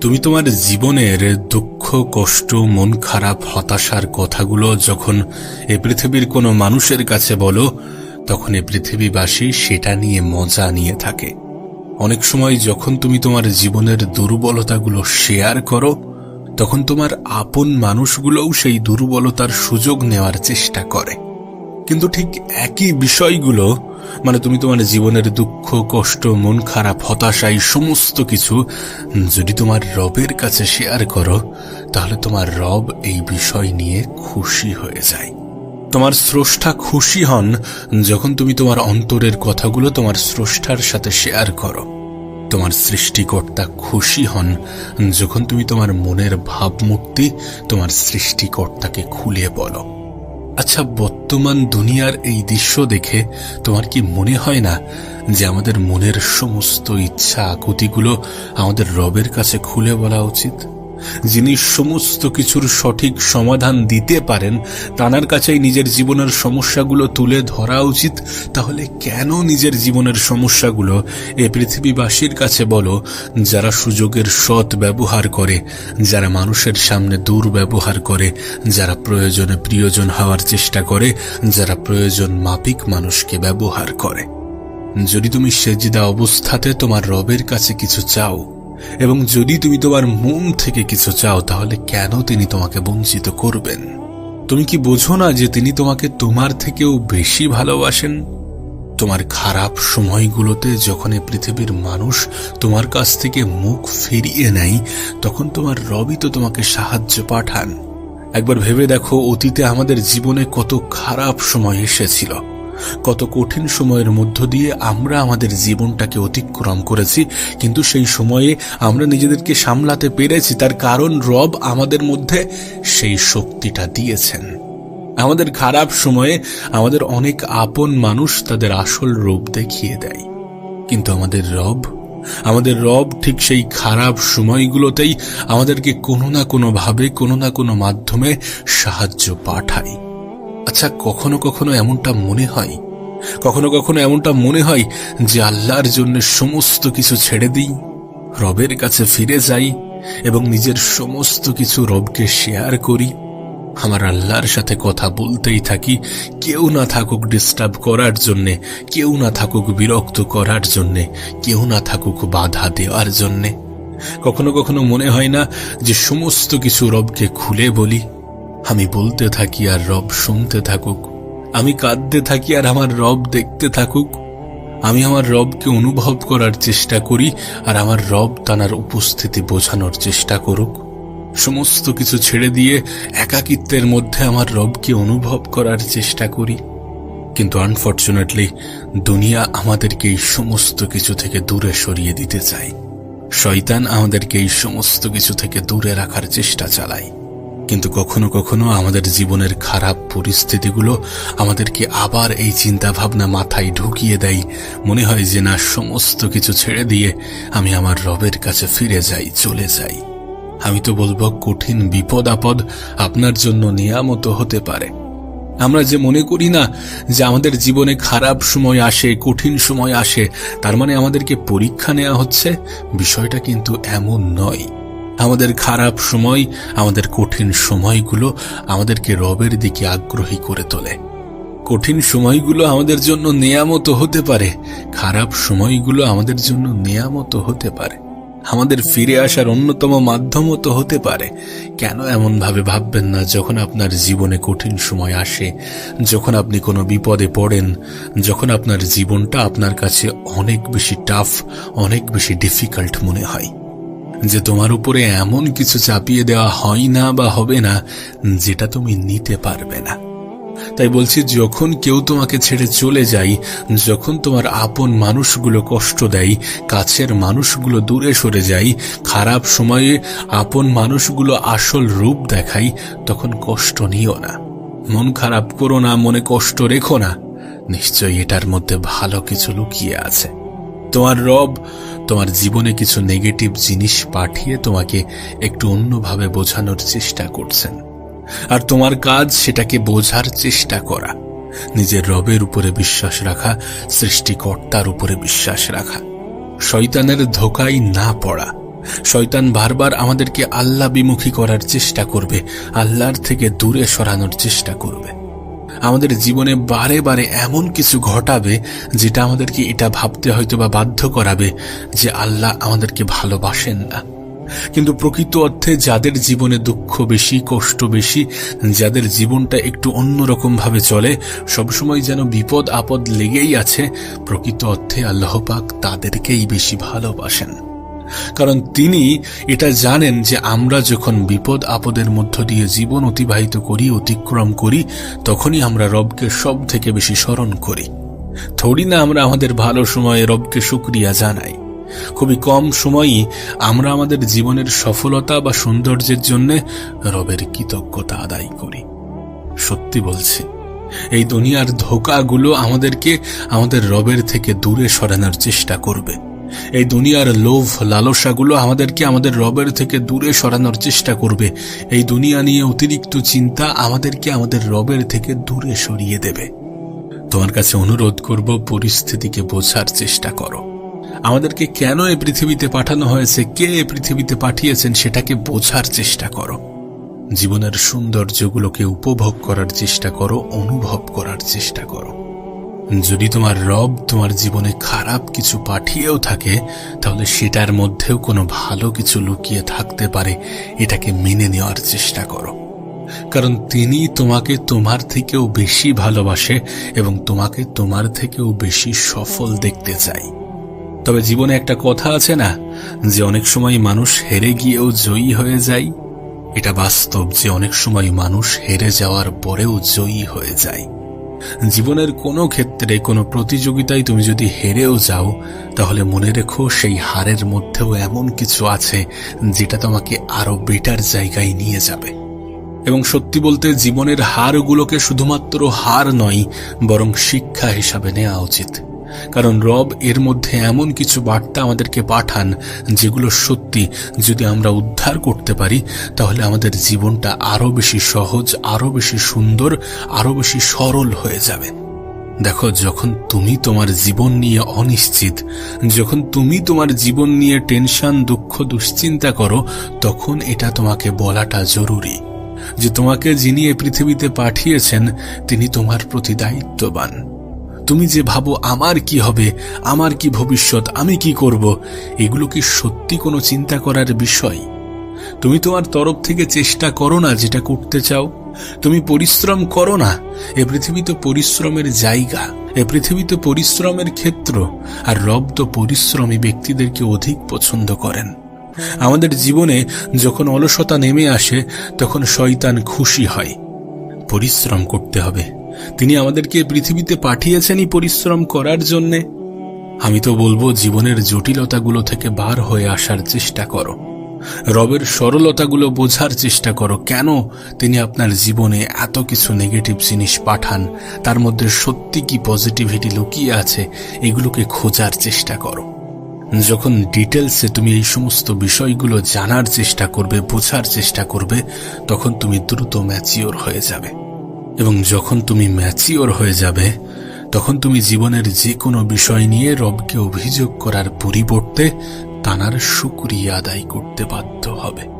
তুমি তোমার জীবনের দুঃখ, কষ্ট, মন খারাপ, হতাশার কথাগুলো যখন এ পৃথিবীর কোনো মানুষের কাছে বলো, তখন এ পৃথিবীবাসী সেটা নিয়ে মজা নিয়ে থাকে। অনেক সময় যখন তুমি তোমার জীবনের দুর্বলতাগুলো শেয়ার করো, তখন তোমার আপন মানুষগুলোও সেই দুর্বলতার সুযোগ নেওয়ার চেষ্টা করে। কিন্তু ঠিক একই বিষয়গুলো মানে তুমি তোমার জীবনের দুঃখ, কষ্ট, মন খারাপ, হতাশা, এই সমস্ত কিছু যদি তোমার রবের কাছে শেয়ার করো, তাহলে তোমার রব এই বিষয় নিয়ে খুশি হয়ে যায়। তোমার স্রষ্টা খুশি হন যখন তুমি তোমার অন্তরের কথাগুলো তোমার স্রষ্টার সাথে শেয়ার করো। তোমার সৃষ্টিকর্তা খুশি হন যখন তুমি তোমার মনের ভাবমূর্তি তোমার সৃষ্টিকর্তাকে খুলে বলো। আচ্ছা বর্তমান দুনিয়ার এই দৃশ্য দেখে তোমার কি মনে হয় না যে আমাদের মনের সমস্ত ইচ্ছা, আকুতিগুলো আমাদের রবের কাছে খুলে বলা উচিত? যিনি সমস্ত কিছুর সঠিক সমাধান দিতে পারেন তানার কাছেই নিজের জীবনের সমস্যাগুলো তুলে ধরা উচিত। তাহলে কেন নিজের জীবনের সমস্যাগুলো এ পৃথিবীবাসীর কাছে বলো, যারা সুযোগের সৎ ব্যবহার করে, যারা মানুষের সামনে দুর্ব্যবহার করে, যারা প্রয়োজনে প্রিয়জন হওয়ার চেষ্টা করে, যারা প্রয়োজন মাপিক মানুষকে ব্যবহার করে। যদি তুমি সেজিদা অবস্থাতে তোমার রবের কাছে কিছু চাও এবং যদি তুমি তোমার মন থেকে কিছু চাও, তাহলে কেন তিনি তোমাকে বঞ্চিত করবেন? তুমি কি বোঝো না যে তিনি তোমাকে তোমার থেকেও বেশি ভালোবাসেন? তোমার খারাপ সময়গুলোতে যখন পৃথিবীর মানুষ তোমার কাছ থেকে মুখ ফিরিয়ে নেয়, তখন তোমার রবি তো তোমাকে সাহায্য পাঠান। একবার ভেবে দেখো, অতীতে আমাদের জীবনে কত খারাপ সময় এসেছিল। কত কঠিন সময়ের মধ্য দিয়ে আমরা আমাদের জীবনটাকে অতিক্রম করেছি, কিন্তু সেই সময়ে আমরা নিজেদেরকে সামলাতে পেরেছি, তার কারণ রব আমাদের মধ্যে সেই শক্তিটা দিয়েছেন। আমাদের খারাপ সময়ে আমাদের অনেক আপন মানুষ তাদের আসল রূপ দেখিয়ে দেয়। কিন্তু আমাদের রব আমাদের রব ঠিক সেই খারাপ সময়গুলোতেই আমাদেরকে কোনো না কোনো ভাবে কোনো না কোনো মাধ্যমে সাহায্য পাঠায়। আচ্ছা কখনো কখনো এমনটা মনে হয়? কখনো কখনো এমনটা মনে হয় যে আল্লাহর জন্য সমস্ত কিছু ছেড়ে দিই, রবের কাছে ফিরে যাই এবং নিজের সমস্ত কিছু রবকে শেয়ার করি। আমার আল্লাহর সাথে কথা বলতেই থাকি, কেউ না থাকুক ডিস্টার্ব করার জন্যে, কেউ না থাকুক বিরক্ত করার জন্যে, কেউ না থাকুক বাধা দেওয়ার জন্যে। কখনো কখনো মনে হয় না যে সমস্ত কিছু রবকে খুলে বলি। আমি বলতে থাকি আর রব শুনতে থাকুক। আমি কাঁদতে থাকি আর আমার রব দেখতে থাকুক। আমি আমার রবকে অনুভব করার চেষ্টা করি আর আমার রব তানার উপস্থিতি বোঝানোর চেষ্টা করুক। সমস্ত কিছু ছেড়ে দিয়ে একাকিত্বের মধ্যে আমার রবকে অনুভব করার চেষ্টা করি। কিন্তু আনফর্চুনেটলি দুনিয়া আমাদেরকে এই সমস্ত কিছু থেকে দূরে সরিয়ে দিতে চায়। শয়তান আমাদেরকে এই সমস্ত কিছু থেকে দূরে রাখার চেষ্টা চালায়। কিন্তু কখনো কখনো আমাদের জীবনের খারাপ পরিস্থিতিগুলো আমাদেরকে আবার এই চিন্তা ভাবনা মাথায় ঢুকিয়ে দেয়। মনে হয় যে না, সমস্ত কিছু ছেড়ে দিয়ে আমি আমার রবের কাছে ফিরে যাই, চলে যাই। আমি তো বলব, কঠিন বিপদ আপদ আপনার জন্য নিয়ামত হতে পারে। আমরা যে মনে করি না যে আমাদের জীবনে খারাপ সময় আসে, কঠিন সময় আসে, তার মানে আমাদেরকে পরীক্ষা নেওয়া হচ্ছে, বিষয়টা কিন্তু এমন নয়। আমাদের খারাপ সময়, আমাদের কঠিন সময়গুলো আমাদেরকে রবের দিকে আগ্রহী করে তোলে। কঠিন সময়গুলো আমাদের জন্য নেয়ামত হতে পারে, খারাপ সময়গুলো আমাদের জন্য নেয়ামত হতে পারে। আমাদের ফিরে আসার অন্যতম মাধ্যমও তো হতে পারে। কেন এমন ভাবে ভাববেন না যখন আপনার জীবনে কঠিন সময় আসে, যখন আপনি কোনো বিপদে পড়েন, যখন আপনার জীবনটা আপনার কাছে অনেক বেশি টাফ অনেক বেশি ডিফিকাল্ট মনে হয়? যে তোমার উপরে এমন কিছু চাপিয়ে দেওয়া হয় না বা হবে না, যেটা তুমি নিতে পারবে না। তাই বলছি, যখন কেউ তোমাকে ছেড়ে চলে যায়, যখন তোমার আপন মানুষগুলো কষ্ট দেয়, কাছের মানুষগুলো দূরে সরে যায়, খারাপ সময়ে আপন মানুষগুলো আসল রূপ দেখায়, তখন কষ্ট নিও না। মন খারাপ করো না, মনে কষ্ট রেখো না। নিশ্চয়ই এটার মধ্যে ভালো কিছু লুকিয়ে আছে। তোমার রব তোমার জীবনে কিছু নেগেটিভ জিনিস পাঠিয়ে তোমাকে একটু অন্যভাবে বোঝানোর চেষ্টা করছেন। আর তোমার কাজ সেটাকে বোঝার চেষ্টা করা। নিজের রবের উপরে বিশ্বাস রাখা, সৃষ্টিকর্তার উপরে বিশ্বাস রাখা। শয়তানের ধোকায় না পড়া। শয়তান বারবার আমাদেরকে আল্লাহ বিমুখী করার চেষ্টা করবে, আল্লাহর থেকে দূরে সরানোর চেষ্টা করবে। আমাদের জীবনে বারে বারে এমন কিছু ঘটাবে যেটা আমাদেরকে এটা ভাবতে হয়তো বা বাধ্য করাবে যে আল্লাহ আমাদেরকে ভালোবাসেন না। কিন্তু প্রকৃত অর্থে যাদের জীবনে দুঃখ বেশি, কষ্ট বেশি, যাদের জীবনটা একটু অন্যরকম ভাবে চলে, সবসময় যেন বিপদ আপদ লেগেই আছে, প্রকৃত অর্থে আল্লাহ পাক তাদেরকেই বেশি ভালোবাসেন। কারণ তিনি এটা জানেন যে আমরা যখন বিপদ আপদের মধ্য দিয়ে জীবন অতিবাহিত করি, অতিক্রম করি, তখনই আমরা রবকে সব থেকে বেশি স্মরণ করি। থোড়ি না আমরা আমাদের ভালো সময়ে রবকে শুক্রিয়া জানাই। খুবই কম সময়ই আমরা আমাদের জীবনের সফলতা বা সৌন্দর্যের জন্য রবের কৃতজ্ঞতা আদায় করি। সত্যি বলছি, এই দুনিয়ার ধোকাগুলো আমাদেরকে আমাদের রবের থেকে দূরে সরানোর চেষ্টা করবে। এই দুনিয়ার লোভ, লালসাগুলো আমাদেরকে আমাদের রবের থেকে দূরে সরানোর চেষ্টা করবে। এই দুনিয়া নিয়ে অতিরিক্ত চিন্তা আমাদেরকে আমাদের রবের থেকে দূরে সরিয়ে দেবে। তোমার কাছে অনুরোধ করব, পরিস্থিতিকে বোঝার চেষ্টা করো। আমাদেরকে কেন এ পৃথিবীতে পাঠানো হয়েছে, কে এ পৃথিবীতে পাঠিয়েছেন সেটাকে বোঝার চেষ্টা করো। জীবনের সৌন্দর্যগুলোকে উপভোগ করার চেষ্টা করো, অনুভব করার চেষ্টা করো। যদি তোমার রব তোমার জীবনে খারাপ কিছু পাঠিয়েও থাকে, তাহলে সেটার মধ্যেও কোনো ভালো কিছু লুকিয়ে থাকতে পারে। এটাকে মেনে নেওয়ার চেষ্টা করো। কারণ তিনি তোমাকে তোমার থেকেও বেশি ভালোবাসে এবং তোমাকে তোমার থেকেও বেশি সফল দেখতে চায়। তবে জীবনে একটা কথা আছে না, যে অনেক সময় মানুষ হেরে গিয়েও জয়ী হয়ে যায়। এটা বাস্তব যে অনেক সময় মানুষ হেরে যাওয়ার পরেও জয়ী হয়ে যায়। জীবনের কোনো ক্ষেত্রে, কোনো প্রতিযোগিতায় তুমি যদি হেরেও যাও, তাহলে মনে রেখো সেই হারের মধ্যেও এমন কিছু আছে যেটা তোমাকে আরও বেটার জায়গায় নিয়ে যাবে। এবং সত্যি বলতে জীবনের হারগুলোকে শুধুমাত্র হার নয়, বরং শিক্ষা হিসাবে নেওয়া উচিত। কারণ রব এর মধ্যে এমন কিছু বার্তা আমাদেরকে পাঠান যেগুলো সত্যি। যদি আমরা উদ্ধার করতে পারি, তাহলে আমাদের জীবনটা আরও বেশি সহজ আরও বেশি সুন্দর আরও বেশি সরল হয়ে যাবে। দেখো, যখন তুমি তোমার জীবন নিয়ে অনিশ্চিত, যখন তুমি তোমার জীবন নিয়ে টেনশন, দুঃখ, দুশ্চিন্তা করো, তখন এটা তোমাকে বলাটা জরুরি। যে তোমাকে যিনি এ পৃথিবীতে পাঠিয়েছেন, তিনি তোমার প্রতি দায়িত্ববান। তুমি যে ভাবো আমার কি হবে, আমার কি ভবিষ্যৎ, আমি কি করব, এগুলো কি সত্যি কোনো চিন্তা করার বিষয়? তুমি তোমার তরফ থেকে চেষ্টা করো না যেটা করতে চাও। তুমি পরিশ্রম করো না। এ পৃথিবী তো পরিশ্রমের জায়গা। এ পৃথিবী তো পরিশ্রমের ক্ষেত্র। আর রব তো পরিশ্রমী ব্যক্তিদেরকে অধিক পছন্দ করেন। আমাদের জীবনে যখন অলসতা নেমে আসে, তখন শয়তান খুশি হয়। পরিশ্রম করতে হবে। তিনি আমাদেরকে পৃথিবীতে পাঠিয়েছেনই পরিশ্রম করার জন্যে। আমি তো বলব, জীবনের জটিলতাগুলো থেকে বার হয়ে আসার চেষ্টা করো। রবের সরলতাগুলো বোঝার চেষ্টা করো, কেন তিনি আপনার জীবনে এত কিছু নেগেটিভ জিনিস পাঠান, তার মধ্যে সত্যি কি পজিটিভিটি লুকিয়ে আছে, এগুলোকে খোঁজার চেষ্টা করো। যখন ডিটেলসে তুমি এই সমস্ত বিষয়গুলো জানার চেষ্টা করবে, বোঝার চেষ্টা করবে, তখন তুমি দ্রুত ম্যাচিওর হয়ে যাবে। এবং যখন তুমি ম্যাচিওর হয়ে যাবে, তখন তুমি জীবনের যে কোনো বিষয় নিয়ে রবকে অভিযোগ করার পরিবর্তে তানার শুক্রিয়া আদায় করতে বাধ্য হবে।